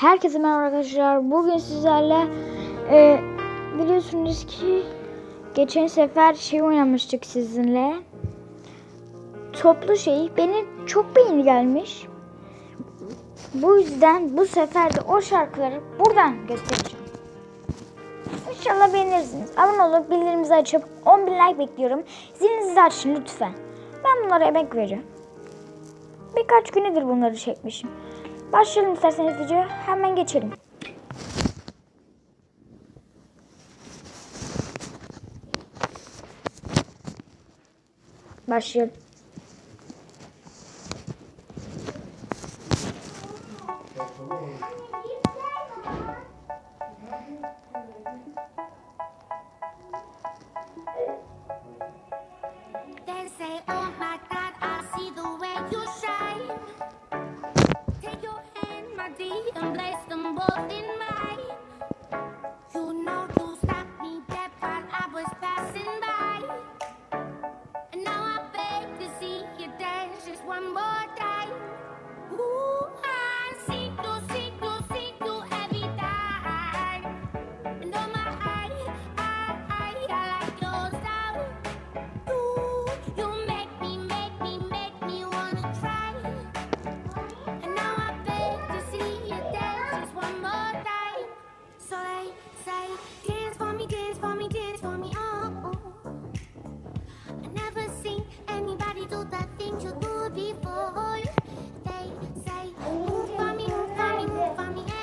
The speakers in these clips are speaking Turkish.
Herkese merhaba arkadaşlar. Bugün sizlerle e, biliyorsunuz ki geçen sefer şey oynamıştık sizinle. Toplu şey. Beni çok beğeni gelmiş. Bu yüzden bu sefer de o şarkıları buradan göstereceğim. İnşallah beğenirsiniz. Abone olup bildirimizi açıp 10 bin like bekliyorum. Zilinizi açın lütfen. Ben bunlara emek veriyorum. Birkaç günedir bunları çekmişim. Başlayalım isterseniz video. Hemen geçelim. Başlayalım. Then say, And embrace them both.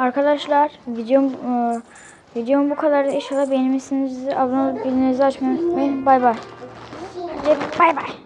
Arkadaşlar videom e, videom bu kadar. İnşallah beğenmişsinizdir. Abone olup bildirimleri açmayı unutmayın. Bay bay. Bay bay.